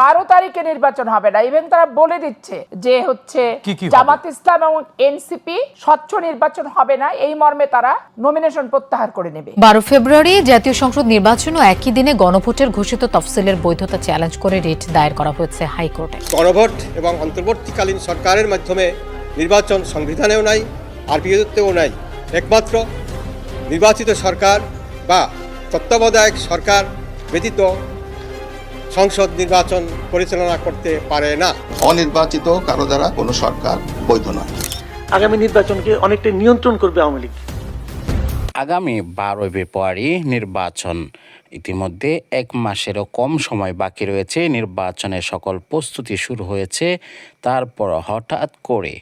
বারো তারিখে নির্বাচন হবে না। ইভেন তারা বলে দিচ্ছে যে হচ্ছে জামাত ইসলাম এবং এনসিপি স্বচ্ছ নির্বাচন হবে না। এই মর্মে তারা নমিনেশন প্রত্যাহার করে নেবে। বারো ফেব্রুয়ারি জাতীয় সংসদ নির্বাচন ও একই দিনে গণভোটের ঘোষিত তফসিলের বৈধতা চ্যালেঞ্জ করে রিট দায়ের করা হয়েছে হাইকোর্টে। গণভোট এবং অন্তর্বর্তীকালীন সরকারের মাধ্যমে নির্বাচন সংবিধানেও নাই আরপিওতেও নাই। একমাত্র নির্বাচিত সরকার বা তত্ত্বাবধায়ক সরকার ব্যতীত সংসদ নির্বাচন পরিচালনা করতে পারে না। অনির্বাচিত কারও দ্বারা কোনো সরকার বৈধ নয়। আগামী নির্বাচনকে অনেকটা নিয়ন্ত্রণ করবে আওয়ামী লীগ। আগামী বারোই ফেব্রুয়ারি নির্বাচন। ইতিমধ্যে এক মাসেরও কম সময় বাকি রয়েছে। নির্বাচনের সকল প্রস্তুতি শুরু হয়েছে। তারপর হঠাৎ করে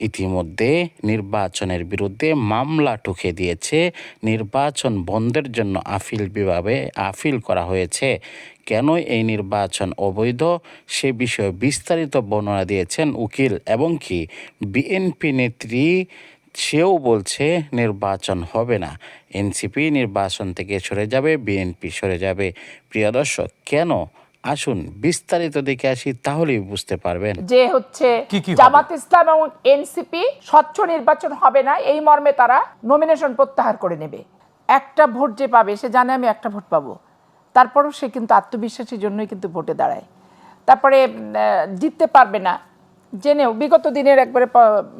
ইতিমধ্যে নির্বাচনের বিরুদ্ধে মামলা ঠুকে দিয়েছে। নির্বাচন বন্ধের জন্য আপিল বিভাগে আপিল করা হয়েছে। কেন এই নির্বাচন অবৈধ? সে বিষয়ে বিস্তারিত বর্ণনা দিয়েছেন উকিল এবং কি বিএনপি নেত্রী সেও বলছে নির্বাচন হবে না। এনসিপি নির্বাচন থেকে সরে যাবে, বিএনপি সরে যাবে। প্রিয় দর্শক, কেন আসুন বিস্তারিত দেখে আসি তাহলেই বুঝতে পারবেন। যে হচ্ছে কি কি হবে? জামাত ইসলাম এবং এনসিপি স্বচ্ছ নির্বাচন হবে না এই মর্মে তারা নমিনেশন প্রত্যাহার করে নেবে। একটা ভোট যে পাবে সে জানে আমি একটা ভোট পাবো। তারপরও সে কিন্তু আত্মবিশ্বাসীর জন্যই কিন্তু ভোটে দাঁড়ায়। তারপরে জিততে পারবে না। জেনেও বিগত দিনের একবারে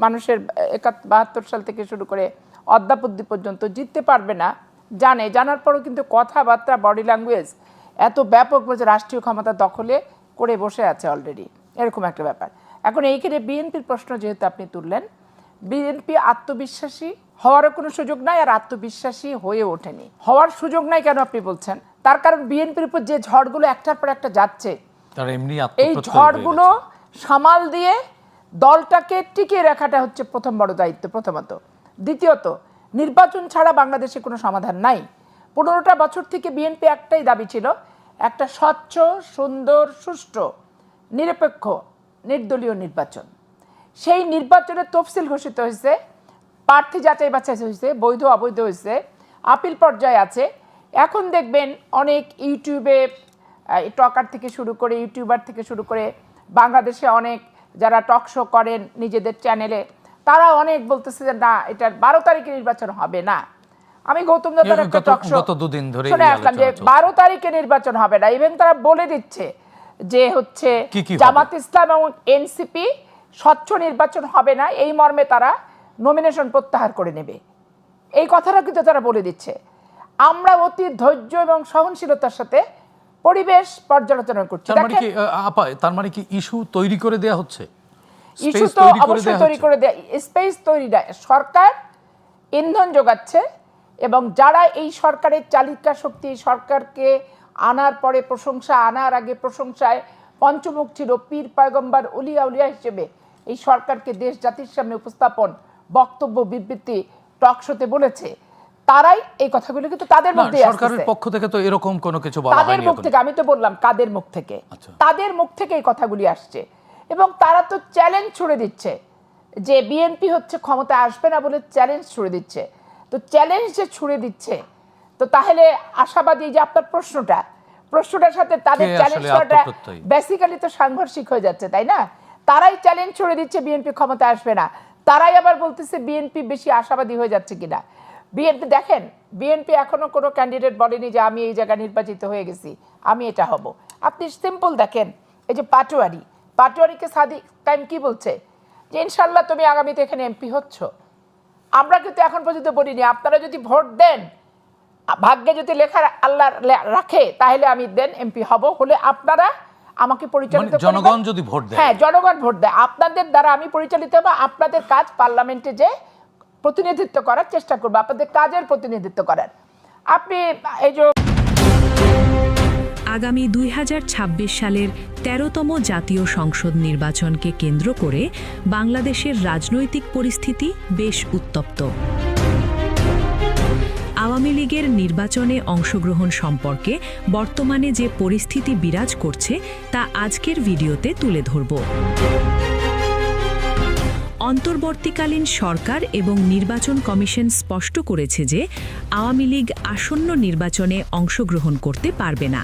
মানুষের একাত বাহাত্তর সাল থেকে শুরু করে অদ্যাপদ্যি পর্যন্ত জিততে পারবে না। জানে জানার পরও কিন্তু কথাবার্তা বডি ল্যাঙ্গুয়েজ এত ব্যাপক যে রাষ্ট্রীয় ক্ষমতা দখলে করে বসে আছে অলরেডি এরকম একটা ব্যাপার। এখন এইখানে বিএনপির প্রশ্ন যেহেতু আপনি তুললেন বিএনপি আত্মবিশ্বাসী হওয়ারও কোনো সুযোগ নাই আর আত্মবিশ্বাসী হয়ে ওঠেনি। হওয়ার সুযোগ নাই কেন আপনি বলছেন? তার কারণ বিএনপির উপর যে ঝড়গুলো একটার পর একটা যাচ্ছে এই ঝড়গুলো সামাল দিয়ে দলটাকে টিকিয়ে রাখাটা হচ্ছে প্রথম বড় দায়িত্ব প্রথমত। দ্বিতীয়ত নির্বাচন ছাড়া বাংলাদেশে কোনো সমাধান নাই। পনেরোটা বছর থেকে বিএনপি একটাই দাবি ছিল একটা স্বচ্ছ, সুন্দর, সুষ্ঠু, নিরপেক্ষ, নির্দলীয় নির্বাচন। সেই নির্বাচনের তফসিল ঘোষিত হয়েছে, প্রার্থী যাচাই বাছাই হয়েছে, বৈধ, অবৈধ হয়েছে, আপিল পর্যায়ে আছে। এখন দেখবেন অনেক ইউটিউবে টকার থেকে শুরু করে ইউটিউবার থেকে শুরু করে বাংলাদেশে অনেক যারা টক শো করেন নিজেদের চ্যানেলে, তারা অনেক বলতেছে যে, না, এটার বারো তারিখে নির্বাচন হবে না। আমি গৌতম দাদার একটা টক শো গত দুদিন ধরে শুনে আসলাম যে আলোচনা চলছে। বারো তারিখে নির্বাচন হবে না। ইভেন তারা বলে দিচ্ছে যে হচ্ছে? জামাত ইসলাম এবং এনসিপি স্বচ্ছ নির্বাচন হবে না। এই মর্মে তারা নমিনেশন প্রত্যাহার করে নেবে। এই কথাটা কিন্তু তারা বলে দিচ্ছে। আমরা অতি ধৈর্য এবং সহনশীলতার সাথে পরিবেশ পর্যালোচনা করছি। তার মানে কি আপা তার মানে কি ইস্যু তৈরি করে দেয়া হচ্ছে? ইস্যু তো অবশ্যই তৈরি করে দেয় স্পেস তৈরি সরকার ইন্ধন যোগাচ্ছে। এবং যারা এই সরকারের চালিকা শক্তি সরকারকে আনার পরে প্রশংসা আনার আগে প্রশংসায় পঞ্চমুখ ছিল পীর পয়গম্বর উলিয়া উলিয়া হিসেবে। এই সরকারকে দেশ জাতির সামনে উপস্থাপন বক্তব্য বিবৃতি টকশোতে বলেছে। তারাই এই কথাগুলো কিন্তু তাদের মধ্যে সরকারের পক্ষ থেকে তো এরকম কোনো কিছু বলা তাদের মুখ থেকে আমি তো বললাম কাদের মুখ থেকে? আচ্ছা। তাদের মুখ থেকে এই কথাগুলি আসছে। এবং তারা তো চ্যালেঞ্জ ছুড়ে দিচ্ছে। যে বিএনপি হচ্ছে ক্ষমতা আসবে না বলে চ্যালেঞ্জ ছুড়ে দিচ্ছে। তো চ্যালেঞ্জ যে ছুড়ে দিচ্ছে তো তাহলে আশাবাদী যে আপনার প্রশ্নটা প্রশ্নটার সাথে তাদের চ্যালেঞ্জ করাটা বেসিক্যালি তো সাংঘর্ষিক হয়ে যাচ্ছে তাই না? তারাই চ্যালেঞ্জ ছুড়ে দিচ্ছে বিএনপি ক্ষমতা আসবে না। তারাই আবার বলতেছে বিএনপি বেশি আশাবাদী হয়ে যাচ্ছে কিনা। বিএনপি দেখেন বিএনপি এখনও কোনো ক্যান্ডিডেট বলেনি যে আমি এই জায়গায় নির্বাচিত হয়ে গেছি আমি এটা হব। আপনি সিম্পল দেখেন এই যে পাটোয়ারি পাটোয়ারিকে সাদিক টাইম কি বলছে? যে ইনশাল্লাহ তুমি আগামীতে এখানে এমপি হচ্ছ। আমরা কিন্তু এখন পর্যন্ত বলিনি। আপনারা যদি ভোট দেন ভাগ্যে যদি লেখা আল্লাহ রাখে তাহলে আমি দেন এমপি হব। হলে আপনারা আমাকে পরিচালিত মানে জনগণ যদি ভোট দেয়। হ্যাঁ জনগণ ভোট দেয়। আপনাদের দ্বারা আমি পরিচালিত হব। আপনাদের কাজ পার্লামেন্টে যে প্রতিনিধিত্ব করার চেষ্টা করব আপনাদের কাজের প্রতিনিধিত্ব করার। আপনি এই যে আগামী দুই হাজার ছাব্বিশ সালের তেরোতম জাতীয় সংসদ নির্বাচনকে কেন্দ্র করে বাংলাদেশের রাজনৈতিক পরিস্থিতি বেশ উত্তপ্ত। আওয়ামী লীগের নির্বাচনে অংশগ্রহণ সম্পর্কে বর্তমানে যে পরিস্থিতি বিরাজ করছে, তা আজকের ভিডিওতে তুলে ধরব। অন্তর্বর্তীকালীন সরকার এবং নির্বাচন কমিশন স্পষ্ট করেছে যে, আওয়ামী লীগ আসন্ন নির্বাচনে অংশগ্রহণ করতে পারবে না।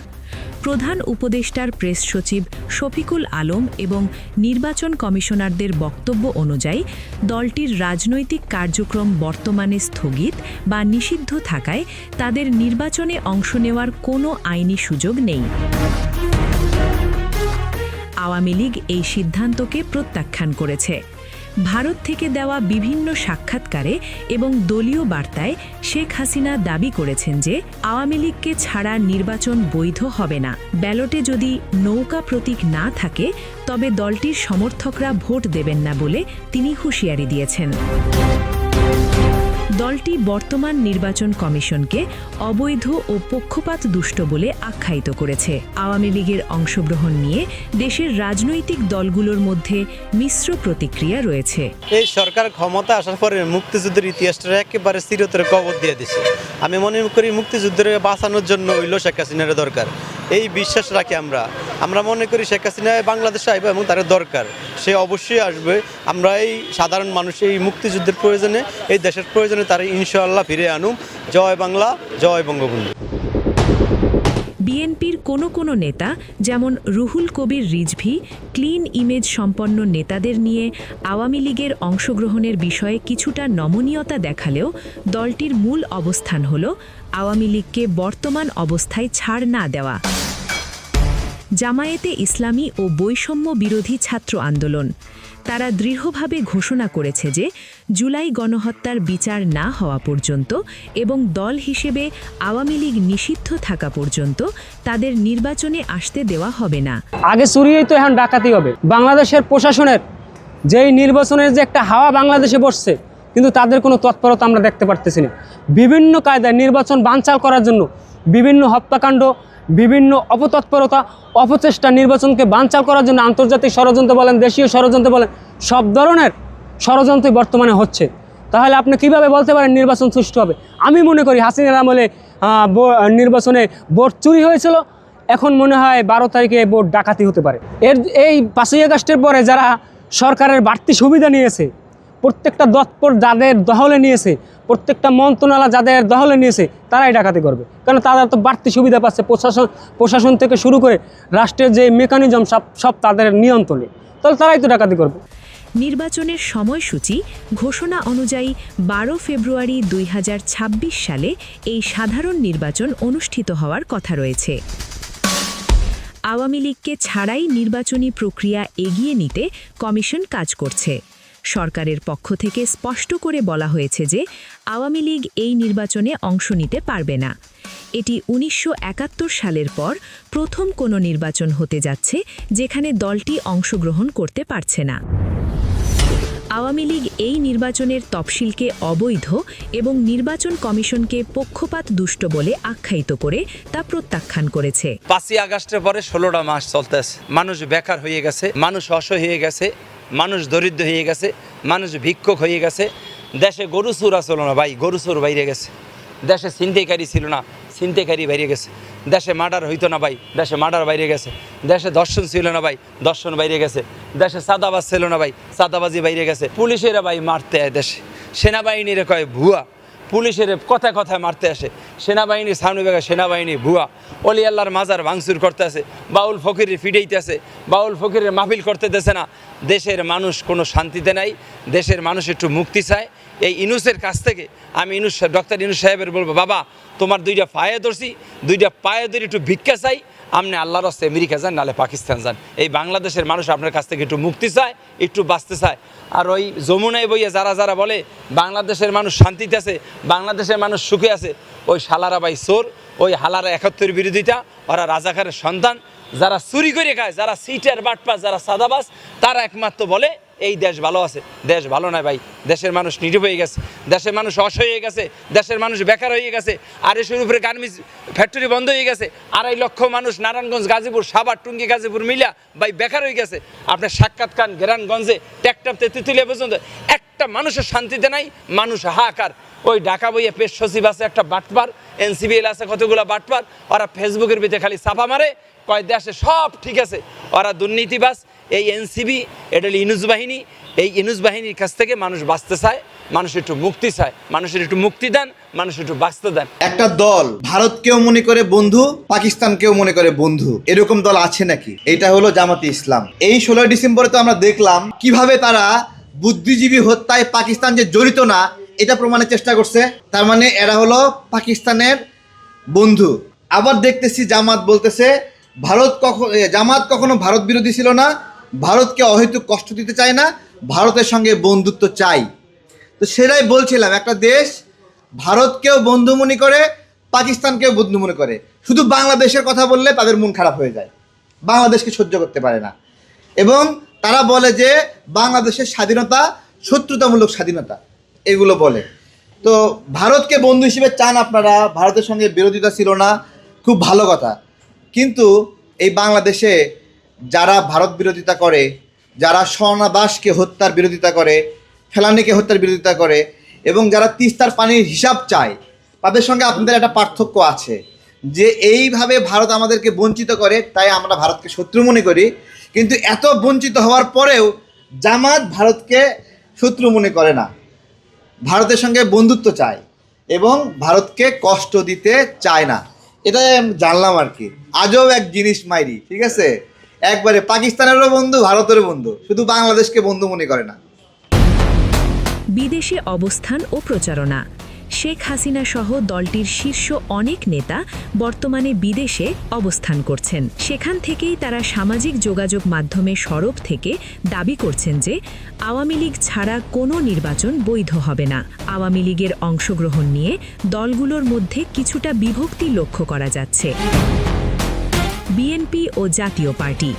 প্রধান উপদেষ্টার প্রেস সচিব শফিকুল আলম এবং নির্বাচন কমিশনারদের বক্তব্য অনুযায়ী, দলটির রাজনৈতিক কার্যক্রম বর্তমানে স্থগিত বা নিষিদ্ধ থাকায় তাদের নির্বাচনে অংশ নেওয়ার কোনো আইনি সুযোগ নেই। আওয়ামী লীগ এই সিদ্ধান্তকে প্রত্যাখ্যান করেছে। ভারত থেকে দেওয়া বিভিন্ন সাক্ষাৎকারে এবং দলীয় বার্তায় শেখ হাসিনা দাবি করেছেন যে আওয়ামী লীগকে ছাড়া নির্বাচন বৈধ হবে না। ব্যালটে যদি নৌকা প্রতীক না থাকে, তবে দলটির সমর্থকরা ভোট দেবেন না বলে তিনি হুঁশিয়ারি দিয়েছেন। দলটি বর্তমান নির্বাচন কমিশনকে অবৈধ ও পক্ষপাত দুষ্ট বলে আখ্যায়িত করেছে। আওয়ামী লীগের অংশগ্রহণ নিয়ে দেশের রাজনৈতিক দলগুলোর মধ্যে মিশ্র প্রতিক্রিয়া রয়েছে। এই সরকার ক্ষমতা আসার পরে মুক্তিযুদ্ধের ইতিহাসটা একেবারে চিরতরে কবর দিয়ে দিছে। আমি মনে করি মুক্তিযুদ্ধের বাঁচানোর জন্য হইল শেখ হাসিনার দরকার। এই বিশ্বাস রাখি আমরা। আমরা মনে করি শেখ হাসিনা বাংলাদেশে আসবে এবং তার দরকার। সে অবশ্যই আসবে। আমরা এই সাধারণ মানুষ, এই মুক্তিযুদ্ধের প্রয়োজনে, এই দেশের প্রয়োজনে তারা ইনশাআল্লাহ ফিরে আনুম। জয় বাংলা, জয় বঙ্গবন্ধু। বিএনপির কোনো কোনো নেতা, যেমন রুহুল কবির রিজভি, ক্লিন ইমেজ সম্পন্ন নেতাদের নিয়ে আওয়ামী লীগের অংশগ্রহণের বিষয়ে কিছুটা নমনীয়তা দেখালেও দলটির মূল অবস্থান হল আওয়ামী লীগকে বর্তমান অবস্থায় ছাড় না দেওয়া। জামায়াতে ইসলামী ও বৈষম্য বিরোধী ছাত্র আন্দোলন। তারা দৃঢ়ভাবে ঘোষণা করেছে যে জুলাই গণহত্যার বিচার না হওয়া পর্যন্ত এবং দল হিসেবে আওয়ামী লীগ নিষিদ্ধ থাকা পর্যন্ত তাদের নির্বাচনে আসতে দেওয়া হবে না। আগে চুরিয়েই তো এখন ডাকাতি হবে। বাংলাদেশের প্রশাসনের যেই নির্বাচনের যে একটা হাওয়া বাংলাদেশে বসছে, কিন্তু তাদের কোনো তৎপরতা আমরা দেখতে পারতেছি না। বিভিন্ন কায়দায় নির্বাচন বানচাল করার জন্য বিভিন্ন হত্যাকাণ্ড বিভিন্ন অপতৎপরতা, অপচেষ্টা, নির্বাচনকে বানচাল করার জন্য আন্তর্জাতিক ষড়যন্ত্র বলেন, দেশীয় ষড়যন্ত্র বলেন, সব ধরনের ষড়যন্ত্রই বর্তমানে হচ্ছে। তাহলে আপনি কীভাবে বলতে পারেন নির্বাচন সুষ্ঠু হবে? আমি মনে করি হাসিনার আমলে নির্বাচনে ভোট চুরি হয়েছিল। এখন মনে হয় বারো তারিখে ভোট ডাকাতি হতে পারে। এর, এই পাঁচই আগস্টের পরে যারা সরকারের বাড়তি সুবিধা নিয়েছে প্রত্যেকটা দপ্তর যাদের দহলে নিয়েছে, প্রত্যেকটা মন্ত্রণালয় যাদের দহলে নিয়েছে, তারাই ডাকাতি করবে। কারণ তারা তো বাড়তি সুবিধা পাচ্ছে প্রশাসন প্রশাসন থেকে শুরু করে রাষ্ট্রের যে মেকানিজম সব সব তাদের নিয়ন্ত্রণে। তাহলে তারাই তো ডাকাতি করবে। নির্বাচনের সময়সূচি ঘোষণা অনুযায়ী বারো ফেব্রুয়ারি দুই হাজার ছাব্বিশ সালে এই সাধারণ নির্বাচন অনুষ্ঠিত হওয়ার কথা রয়েছে। আওয়ামী লীগকে ছাড়াই নির্বাচনী প্রক্রিয়া এগিয়ে নিতে কমিশন কাজ করছে। সরকারের পক্ষ থেকে স্পষ্ট করে বলা হয়েছে যে আওয়ামী লীগ এই নির্বাচনে অংশ নিতে পারবে না। এটি উনিশশো একাত্তর সালের পর প্রথম কোনো নির্বাচন হতে যাচ্ছে যেখানে দলটি অংশগ্রহণ করতে পারছে না। আওয়ামী লীগ এই নির্বাচনের তফসিলকে অবৈধ এবং নির্বাচন কমিশনকে পক্ষপাত দুষ্ট বলে আখ্যায়িত করে তা প্রত্যাখ্যান করেছে। পাঁচই আগস্টের পরে ষোলোটা মাস চলতেছে। মানুষ বেকার হয়ে গেছে, মানুষ অসহ হয়ে গেছে। মানুষ দরিদ্র হয়ে গেছে, মানুষ ভিক্ষক হয়ে গেছে। দেশে গরু চোরা ছিল না ভাই, গরু চোর বাইরে গেছে। দেশে ছিনতেকারী ছিল না ছিনতেকারী বাইরে গেছে। দেশে মার্ডার হইতো না ভাই, দেশে মার্ডার বাইরে গেছে। দেশে দর্শন ছিল না ভাই দর্শন বাইরে গেছে। দেশে সাদাবাজ ছিল না ভাই সাদাবাজি বাইরে গেছে। পুলিশেরা ভাই মারতে দেশে। সেনাবাহিনীরা কয়, ভুয়া পুলিশের কথায় কথায় মারতে আসে। সেনাবাহিনী সামনে বেগা সেনাবাহিনী, ভুয়া। অলি আল্লাহর মাজার ভাঙচুর করতে আসে, বাউল ফকিরের ফিডেইতে আছে বাউল ফকিরের মাহফিল করতে দেছে না। দেশের মানুষ কোনো শান্তিতে নাই, দেশের মানুষ একটু মুক্তি চায় এই ইনুসের কাছ থেকে আমি ইনুস ডক্টর ইনুস সাহেবের বলব, বাবা, তোমার দুইটা পায়ে ধরছি, দুইটা পায়ে ধরে একটু ভিক্ষা চাই আপনি আল্লাহর হস্তে আমেরিকা যান, নাহলে পাকিস্তান যান। এই বাংলাদেশের মানুষ আপনার কাছ থেকে একটু মুক্তি চায়, একটু বাঁচতে চায়। আর ওই যমুনায় বইয়ে যারা যারা বলে, বাংলাদেশের মানুষ শান্তিতে আছে, বাংলাদেশের মানুষ সুখে আছে, ওই শালারা বাই চোর, ওই হালারা একাত্তর বিরোধিতা, ওরা রাজাকারের সন্তান যারা চুরি করে খায়, যারা সিটার বাটপা যারা সাদাবাস তারা একমাত্র বলে, এই দেশ ভালো আছে। দেশ ভালো নয় ভাই, দেশের মানুষ নিরীহ হয়ে গেছে। দেশের মানুষ অস হয়ে গেছে, দেশের মানুষ বেকার হয়ে গেছে, আর এসের উপরে গার্মেন্টস ফ্যাক্টরি বন্ধ হয়ে গেছে। আড়াই লক্ষ মানুষ নারায়ণগঞ্জ, গাজীপুর সাবার টুঙ্গি, গাজীপুর মিলা ভাই বেকার হয়ে গেছে। আপনার সাক্ষাৎ খান গেরানগঞ্জে ট্যাকটাপতে তেঁতুলিয়া পর্যন্ত একটা মানুষের শান্তিতে নাই, মানুষ হাহাকার। ওই ঢাকা বইয়ে পেশ সচিব আছে একটা বাটপার, এনসিবিএল আছে কতগুলো বাটপার, ওরা ফেসবুকের ভিতরে খালি ছাপা মারে কয় দেশে সব ঠিক আছে। ওরা দুর্নীতিবাস এই এনসিবি, এটা ইনুস বাহিনী। এই ইনুস বাহিনীর কাছ থেকে মানুষ বাঁচতে চায়, মানুষ একটু মুক্তি চায়, মানুষের একটু মুক্তি দেন, মানুষ একটু বাঁচতে দেন। একটা দল ভারতকেও মনে করে বন্ধু, পাকিস্তানকেও মনে করে বন্ধু, এরকম দল আছে নাকি? এটা হলো জামাতে ইসলাম। এই ষোলোই ডিসেম্বরে তো আমরা দেখলাম কীভাবে তারা বুদ্ধিজীবী হত্যায় পাকিস্তান যে জড়িত না, এটা প্রমাণের চেষ্টা করছে। তার মানে এরা হলো পাকিস্তানের বন্ধু। আবার দেখতেছি জামাত বলতেছে ভারত কখন জামাত কখনো ভারত বিরোধী ছিল না, ভারতকে অহেতুক কষ্ট দিতে চায় না, ভারতের সঙ্গে বন্ধুত্ব চাই। তো সেটাই বলছিলাম, একটা দেশ ভারতকেও বন্ধু মনে করে, পাকিস্তানকেও বন্ধু মনে করে। শুধু বাংলাদেশের কথা বললে তাদের মন খারাপ হয়ে যায়। বাংলাদেশকে সহ্য করতে পারে না। এবং তারা বলে যে বাংলাদেশের স্বাধীনতা শত্রুতামূলক স্বাধীনতা। এগুলো বলে। তো ভারতকে বন্ধু হিসেবে চান আপনারা, ভারতের সঙ্গে বিরোধিতা ছিল না, খুব ভালো কথা। কিন্তু এই বাংলাদেশে যারা ভারত বিরোধিতা করে, যারা স্বর্ণা দাসকে হত্যার বিরোধিতা করে, ফেলানিকে হত্যার বিরোধিতা করে, এবং যারা তিস্তার পানির হিসাব চায়, তাদের সঙ্গে আপনাদের একটা পার্থক্য আছে যে এইভাবে ভারত আমাদেরকে বঞ্চিত করে, তাই আমরা ভারতকে শত্রু মনে করি। কিন্তু এত বঞ্চিত হওয়ার পরেও জামাত ভারতকে শত্রু মনে করে না। ভারতের সঙ্গে বন্ধুত্ব চায় এবং ভারতকে কষ্ট দিতে চায় না। এটাই আমি জানলাম আর কি। আজও এক জিনিস মাইরি, ঠিক আছে? একবারে পাকিস্তানেরও বন্ধু, ভারতেরও বন্ধু, শুধু বাংলাদেশকে বন্ধু মনে করে না। বিদেশে অবস্থান ও প্রচারণা। শেখ হাসিনা সহ দলটির শীর্ষ অনেক নেতা বর্তমানে বিদেশে অবস্থান করছেন। সেখান থেকেই তারা সামাজিক যোগাযোগ মাধ্যমে সরব থেকে দাবি করছেন যে, আওয়ামী লীগ ছাড়া কোনো নির্বাচন বৈধ হবে না। আওয়ামী লীগের অংশগ্রহণ নিয়ে দলগুলোর মধ্যে কিছুটা বিভক্তি লক্ষ্য করা যাচ্ছে। বিএনপি ও জাতীয় পার্টি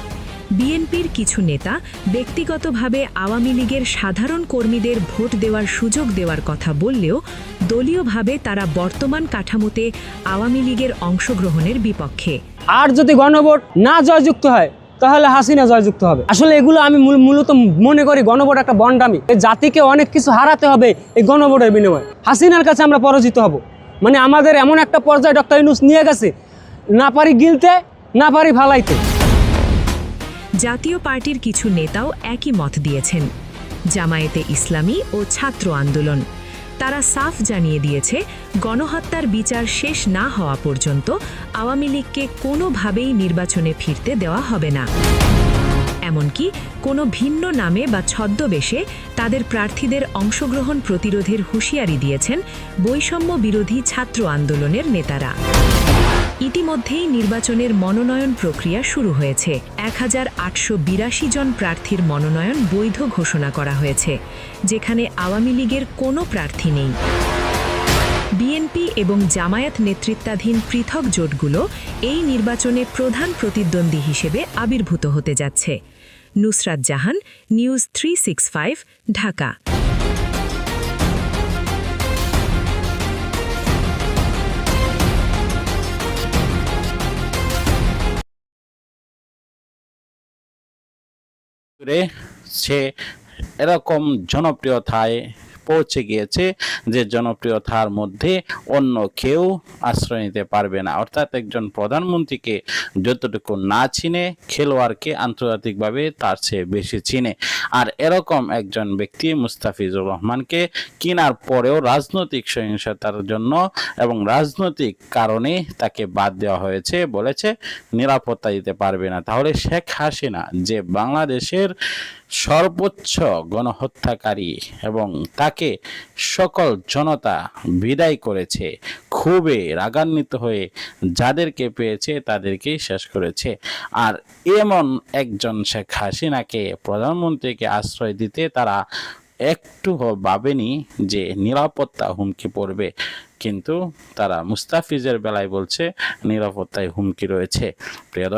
বিএনপির কিছু নেতা ব্যক্তিগতভাবে আওয়ামী লীগের সাধারণ কর্মীদের ভোট দেওয়ার সুযোগ দেওয়ার কথা বললেও দলীয়ভাবে তারা বর্তমান কাঠামোতে আওয়ামী লীগের অংশগ্রহণের বিপক্ষে। আর যদি গণভোট না জয়যুক্ত হয়, তাহলে হাসিনা জয়যুক্ত হবে। আসলে এগুলো আমি মূল- মূলত মনে করি গণভোট একটা বন্ডামি জাতিকে অনেক কিছু হারাতে হবে এই গণভোটের বিনিময়ে। হাসিনার কাছে আমরা পরাজিত হব। মানে আমাদের এমন একটা পর্যায়ে ডক্টর ইনুস নিয়ে গেছে, না পারি গিলতে, না পারি ফালাইতে। জাতীয় পার্টির কিছু নেতাও একই মত দিয়েছেন। জামায়াতে ইসলামী ও ছাত্র আন্দোলন। তারা সাফ জানিয়ে দিয়েছে, গণহত্যার বিচার শেষ না হওয়া পর্যন্ত আওয়ামী লীগকে কোনোভাবেই নির্বাচনে ফিরতে দেওয়া হবে না। এমনকি কোনো ভিন্ন নামে বা ছদ্মবেশে তাদের প্রার্থীদের অংশগ্রহণ প্রতিরোধের হুঁশিয়ারি দিয়েছেন বৈষম্য বিরোধী ছাত্র আন্দোলনের নেতারা। ইতিমধ্যেই নির্বাচনের মনোনয়ন প্রক্রিয়া শুরু হয়েছে। এক হাজার আটশো বিরাশি জন প্রার্থীর মনোনয়ন বৈধ ঘোষণা করা হয়েছে, যেখানে আওয়ামী লীগের কোনো প্রার্থী নেই। বিএনপি এবং জামায়াত নেতৃত্বাধীন পৃথক জোটগুলো এই নির্বাচনে প্রধান প্রতিদ্বন্দ্বী হিসেবে আবির্ভূত হতে যাচ্ছে। Nusrat Jahan, news three Dhaka. সে এরকম জনপ্রিয়তায় পৌঁছে গিয়েছে যে জনপ্রিয়তার মধ্যে অন্য কেউ আশ্রয় নিতে পারবে না। অর্থাৎ একজন প্রধানমন্ত্রীকে যতটুকু না চিনে, খেলোয়াড়কে আন্তর্জাতিকভাবে তার চেয়ে বেশি চিনে। আর এরকম একজন ব্যক্তি মুস্তাফিজুর রহমানকে কিনার পরেও রাজনৈতিক সহিংসতার জন্য এবং রাজনৈতিক কারণে তাকে বাদ দেওয়া হয়েছে, বলেছে, নিরাপত্তা দিতে পারবে না। তাহলে শেখ হাসিনা যে বাংলাদেশের সর্বোচ্চ গণহত্যাকারী এবং তাকে সকল জনতা বিদায় করেছে খুবই রাগান্বিত হয়ে যাদেরকে পেয়েছে তাদেরকেই শেষ করেছে। আর এমন একজন শেখ হাসিনাকে প্রধানমন্ত্রীকে আশ্রয় দিতে তারা একটু ভাবেনি যে নিরাপত্তা হুমকি পড়বে। কিন্তু তারা মুস্তাফিজের বেলায় বলছে, নিরাপত্তায় হুমকি রয়েছে। প্রিয়